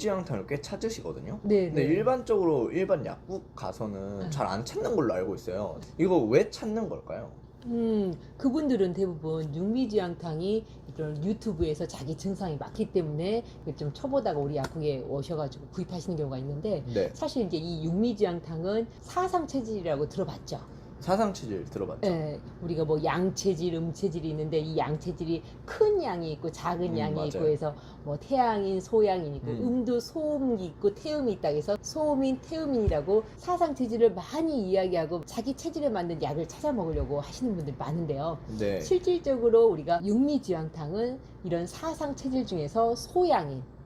육미지향탕을 꽤 찾으시거든요. 네, 근데 네. 일반적으로 일반 약국 가서는 네. 잘 안 찾는 걸로 알고 있어요. 이거 왜 찾는 걸까요? 음, 그분들은 대부분 육미지향탕이 이런 유튜브에서 자기 증상이 많기 때문에 좀 쳐보다가 우리 약국에 오셔가지고 구입하시는 경우가 있는데 네. 사실 이제 이 육미지향탕은 사상 체질이라고 들어봤죠. 사상 체질 들어봤죠? 예, 우리가 뭐 양체질, 음체질이 있는데 이 양체질이 큰 양이 있고 작은 음, 양이 맞아요. 있고 해서 뭐 태양인, 소양인 있고 음. 음. 도 소음이 있고 태음이 있다 해서 소음인, 태음인이라고 사상 체질을 많이 이야기하고 자기 체질에 맞는 약을 찾아 먹으려고 하시는 분들이 많은데요. 네. 실질적으로 우리가 육미지향탕은 이런 사상 체질 중에서 소양인 그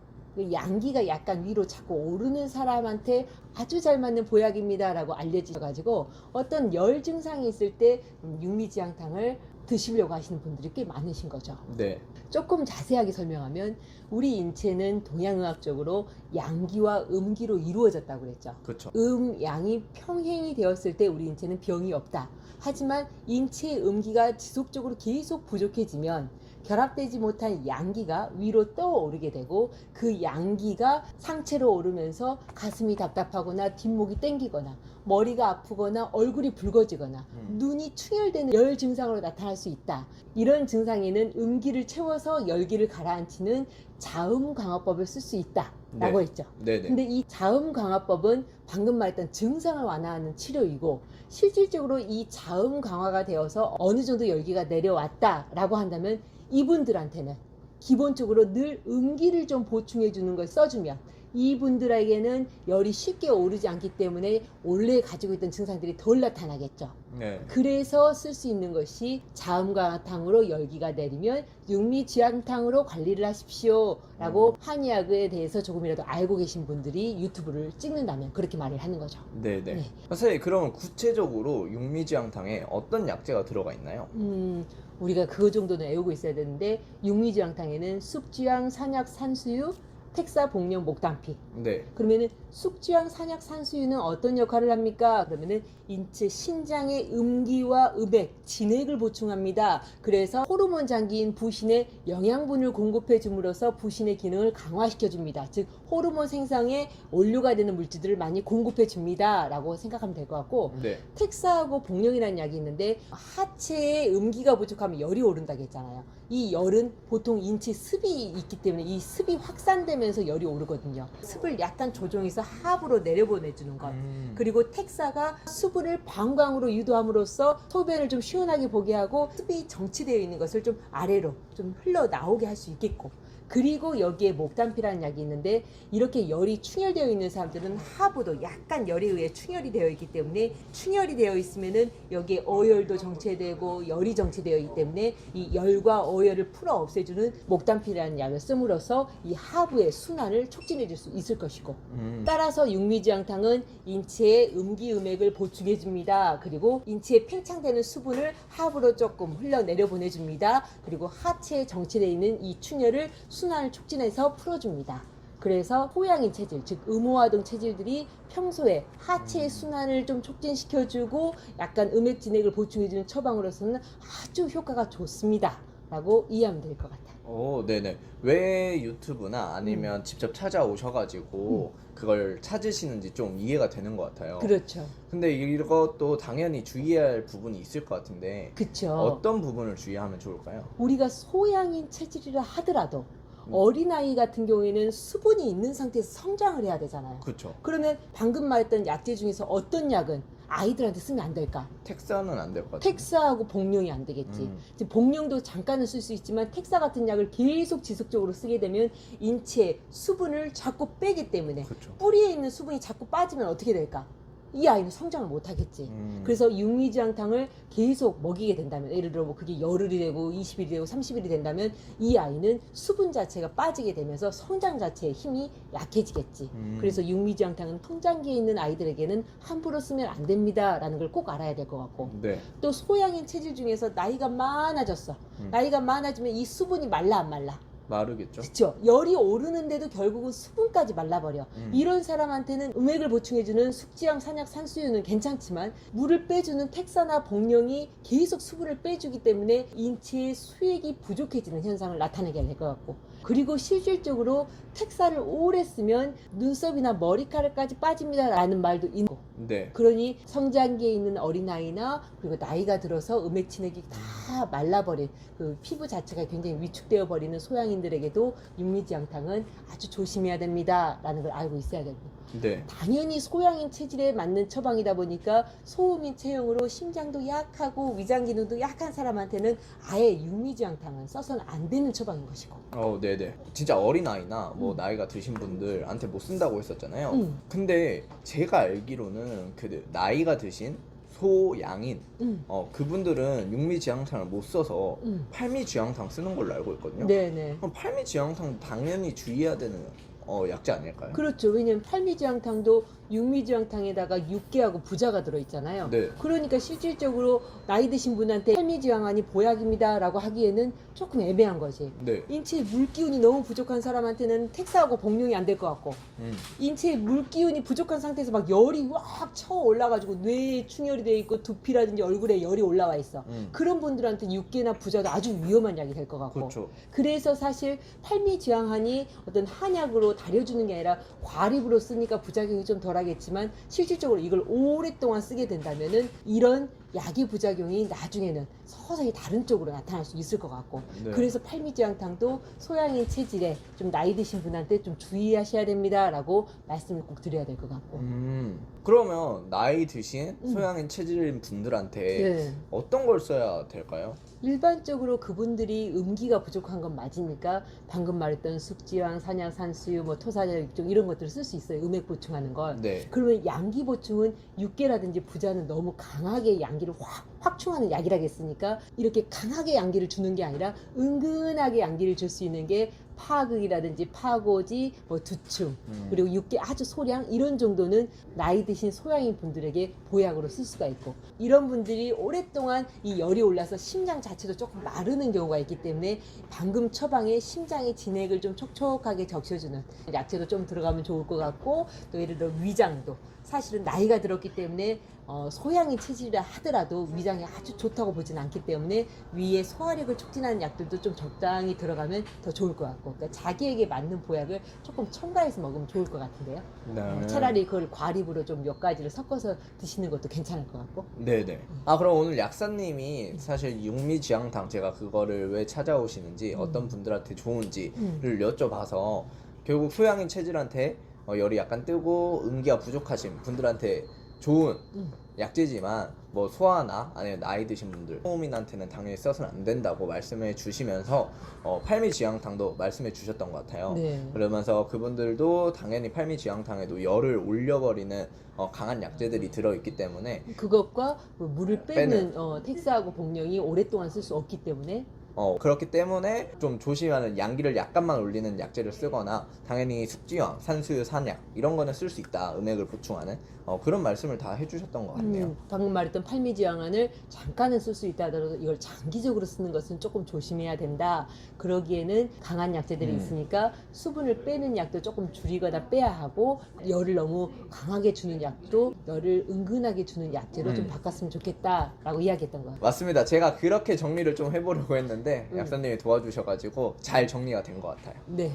양기가 약간 위로 자꾸 오르는 사람한테 아주 잘 맞는 보약입니다라고 알려져가지고 어떤 열 증상이 있을 때 육미지향탕을 드시려고 하시는 분들이 꽤 많으신 거죠. 네. 조금 자세하게 설명하면 우리 인체는 동양의학적으로 양기와 음기로 이루어졌다고 그랬죠. 그렇죠. 음, 양이 평행이 되었을 때 우리 인체는 병이 없다. 하지만 인체의 음기가 지속적으로 계속 부족해지면 결합되지 못한 양기가 위로 떠오르게 되고 그 양기가 상체로 오르면서 가슴이 답답하거나 뒷목이 땡기거나 머리가 아프거나 얼굴이 붉어지거나 음. 눈이 충혈되는 열 증상으로 나타날 수 있다. 이런 증상에는 음기를 채워서 열기를 가라앉히는 자음 강화법을 쓸 수 있다 라고 네. 했죠. 네네. 근데 이 자음 강화법은 방금 말했던 증상을 완화하는 치료이고 실질적으로 이 자음 강화가 되어서 어느 정도 열기가 내려왔다라고 한다면 이분들한테는 기본적으로 늘 음기를 좀 보충해 주는 걸 써주면 이분들에게는 열이 쉽게 오르지 않기 때문에 원래 가지고 있던 증상들이 덜 나타나겠죠. 네. 그래서 쓸 수 있는 것이 자음강화탕으로 열기가 내리면 육미지향탕으로 관리를 하십시오라고 음. 한의학에 대해서 조금이라도 알고 계신 분들이 유튜브를 찍는다면 그렇게 말을 하는 거죠. 네네. 네. 선생님 그러면 구체적으로 육미지향탕에 어떤 약재가 들어가 있나요? 음, 우리가 그 정도는 외우고 있어야 되는데 육미지향탕에는 숙지향, 산약, 산수유, 택사, 복령, 목단피. 네. 그러면은 숙지향, 산약, 산수유는 어떤 역할을 합니까? 그러면은 인체 신장의 음기와 음액, 진액을 보충합니다. 그래서 호르몬 장기인 부신에 영양분을 공급해 줌으로써 부신의 기능을 강화시켜 줍니다. 즉 호르몬 생성에 원료가 되는 물질들을 많이 공급해 줍니다라고 생각하면 될 것 같고 네. 텍사하고 복령이라는 약이 있는데 하체에 음기가 부족하면 열이 오른다고 했잖아요. 이 열은 보통 인체 습이 있기 때문에 이 습이 확산되면서 열이 오르거든요. 습을 약간 조정해서 하부로 내려보내주는 것. 음. 그리고 텍사가 수분을 방광으로 유도함으로써 소변을 좀 시원하게 보게 하고 습이 정치되어 있는 것을 좀 아래로 좀 흘러 나오게 할 수 있겠고 그리고 여기에 목단피라는 약이 있는데 이렇게 열이 충혈되어 있는 사람들은 하부도 약간 열에 의해 충혈이 되어 있기 때문에 충혈이 되어 있으면은 여기에 어열도 정체되고 열이 정체되어 있기 때문에 이 열과 어열을 풀어 없애주는 목단피라는 약을 씀으로써 이 하부의 순환을 촉진해 줄 수 있을 것이고 음. 따라서 육미지향탕은 인체의 음기음액을 보충해 줍니다. 그리고 인체에 팽창되는 수분을 하부로 조금 흘러내려 보내줍니다. 그리고 하체에 정체되어 있는 이 충혈을 순환을 촉진해서 풀어줍니다. 그래서 호양인 체질, 즉 음호화동 체질들이 평소에 하체의 순환을 좀 촉진시켜주고 약간 음액 진액을 보충해주는 처방으로서는 아주 효과가 좋습니다. 라고 이해하면 될 것 같아요. 오, 네네. 왜 유튜브나 아니면 음. 직접 찾아오셔가지고 그걸 찾으시는지 좀 이해가 되는 것 같아요. 그렇죠. 근데 이것도 당연히 주의해야 할 부분이 있을 것 같은데 그쵸. 어떤 부분을 주의하면 좋을까요? 우리가 소양인 체질이라 하더라도 음. 어린아이 같은 경우에는 수분이 있는 상태에서 성장을 해야 되잖아요. 그렇죠. 그러면 방금 말했던 약제 중에서 어떤 약은 아이들한테 쓰면 안 될까? 텍사는 안 될 것 같아요. 텍사하고 복용이 안 되겠지. 음. 지금 복용도 잠깐은 쓸 수 있지만 텍사 같은 약을 계속 지속적으로 쓰게 되면 인체에 수분을 자꾸 빼기 때문에 그렇죠. 뿌리에 있는 수분이 자꾸 빠지면 어떻게 될까? 이 아이는 성장을 못 하겠지. 음. 그래서 육미지향탕을 계속 먹이게 된다면 예를 들어 뭐 그게 열흘이 되고 20일이 되고 30일이 된다면 이 아이는 수분 자체가 빠지게 되면서 성장 자체의 힘이 약해지겠지. 음. 그래서 육미지향탕은 통장기에 있는 아이들에게는 함부로 쓰면 안 됩니다라는 걸 꼭 알아야 될 것 같고 네. 또 소양인 체질 중에서 나이가 많아졌어. 음. 나이가 많아지면 이 수분이 말라 안 말라? 마르겠죠. 그렇죠. 열이 오르는데도 결국은 수분까지 말라버려. 음. 이런 사람한테는 음액을 보충해주는 숙지향, 산약, 산수유는 괜찮지만 물을 빼주는 텍사나 복령이 계속 수분을 빼주기 때문에 인체의 수액이 부족해지는 현상을 나타내게 될 것 같고 그리고 실질적으로 텍사를 오래 쓰면 눈썹이나 머리카락까지 빠집니다라는 말도 있고 네. 그러니 성장기에 있는 어린아이나 그리고 나이가 들어서 음액 진액이 다 말라버린 그 피부 자체가 굉장히 위축되어 버리는 소양인들에게도 육미지향탕은 아주 조심해야 됩니다라는 걸 알고 있어야 되고 네. 당연히 소양인 체질에 맞는 처방이다 보니까 소음인 체형으로 심장도 약하고 위장 기능도 약한 사람한테는 아예 육미지향탕은 써서는 안 되는 처방인 것이고 어, 네네. 진짜 어린 아이나 뭐 음. 나이가 드신 분들한테 못 쓴다고 했었잖아요. 음. 근데 제가 알기로는 그 나이가 드신 소양인 음, 어, 그분들은 육미지향탕을 못 써서 음. 팔미지향탕 쓰는 걸로 알고 있거든요. 네네 그럼 팔미지향탕 당연히 주의해야 되는 어, 약재 아닐까요? 그렇죠 왜냐면 팔미지향탕도 육미지향탕에다가 육개하고 부자가 들어있잖아요 네. 그러니까 실질적으로 나이 드신 분한테 팔미지향안이 보약입니다라고 하기에는 조금 애매한 거지. 네. 인체에 물 기운이 너무 부족한 사람한테는 텍사하고 복용이 안 될 것 같고 음. 인체에 물 기운이 부족한 상태에서 막 열이 확 쳐 올라가지고 뇌에 충혈이 돼 있고 두피라든지 얼굴에 열이 올라와 있어. 음. 그런 분들한테 육개나 부자도 아주 위험한 약이 될 것 같고 그렇죠. 그래서 사실 팔미지향한이 어떤 한약으로 다려주는 게 아니라 과립으로 쓰니까 부작용이 좀덜 하겠지만 실질적으로 이걸 오랫동안 쓰게 된다면은 이런 약의 부작용이 나중에는 서서히 다른 쪽으로 나타날 수 있을 것 같고 네. 그래서 팔미지향탕도 소양인 체질에 좀 나이 드신 분한테 좀 주의하셔야 됩니다라고 말씀을 꼭 드려야 될 것 같고 음. 그러면 나이 드신 음. 소양인 체질인 분들한테 네. 어떤 걸 써야 될까요? 일반적으로 그분들이 음기가 부족한 건 맞으니까 방금 말했던 숙지황, 산양, 산수유, 뭐 토사자 육종 이런 것들을 쓸 수 있어요. 음액 보충하는 걸. 네. 그러면 양기 보충은 육개라든지 부자는 너무 강하게 양기 를 확 확충하는 약이라겠으니까 이렇게 강하게 양기를 주는 게 아니라 은근하게 양기를 줄 수 있는 게 파극이라든지 파고지, 뭐 두충 음. 그리고 육개 아주 소량 이런 정도는 나이 드신 소양인 분들에게 보약으로 쓸 수가 있고 이런 분들이 오랫동안 이 열이 올라서 심장 자체도 조금 마르는 경우가 있기 때문에 방금 처방에 심장의 진액을 좀 촉촉하게 적셔주는 야채도 좀 들어가면 좋을 것 같고 또 예를 들어 위장도 사실은 나이가 들었기 때문에 어, 소양인 체질이라 하더라도 위장이 아주 좋다고 보진 않기 때문에 위에 소화력을 촉진하는 약들도 좀 적당히 들어가면 더 좋을 것 같고 그러니까 자기에게 맞는 보약을 조금 첨가해서 먹으면 좋을 것 같은데요. 네. 어, 차라리 그걸 과립으로 좀 몇 가지를 섞어서 드시는 것도 괜찮을 것 같고. 네네. 아 그럼 오늘 약사님이 사실 육미지향탕 제가 그거를 왜 찾아오시는지 음. 어떤 분들한테 좋은지를 음. 여쭤봐서 결국 소양인 체질한테 어, 열이 약간 뜨고 음기가 부족하신 분들한테 좋은 음. 약재지만 뭐 소아나 아니면 나이 드신 분들 소음인한테는 당연히 써서는 안 된다고 말씀해 주시면서 어, 팔미지향탕도 말씀해 주셨던 것 같아요. 네. 그러면서 그분들도 당연히 팔미지향탕에도 열을 올려버리는 어, 강한 약재들이 들어있기 때문에 그것과 그 물을 빼는, 빼는. 어, 텍스하고 복령이 오랫동안 쓸 수 없기 때문에 어, 그렇기 때문에 좀 조심하는 양기를 약간만 올리는 약재를 쓰거나 당연히 숙지황, 산수유, 산약 이런 거는 쓸 수 있다. 음액을 보충하는 어, 그런 말씀을 다 해주셨던 것 같네요. 음, 방금 말했던 팔미지향안을 잠깐은 쓸 수 있다 하더라도 이걸 장기적으로 쓰는 것은 조금 조심해야 된다. 그러기에는 강한 약재들이 음. 있으니까 수분을 빼는 약도 조금 줄이거나 빼야 하고 열을 너무 강하게 주는 약도 열을 은근하게 주는 약재로 좀 음. 바꿨으면 좋겠다라고 이야기했던 것 같아요. 맞습니다. 제가 그렇게 정리를 좀 해보려고 했는데 음. 약사님이 도와주셔가지고 잘 정리가 된 것 같아요. 네.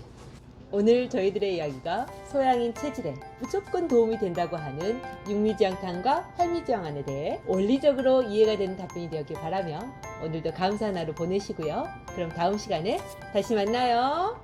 오늘 저희들의 이야기가 소양인 체질에 무조건 도움이 된다고 하는 육미지향탕과 팔미지향안에 대해 원리적으로 이해가 되는 답변이 되었길 바라며 오늘도 감사한 하루 보내시고요. 그럼 다음 시간에 다시 만나요.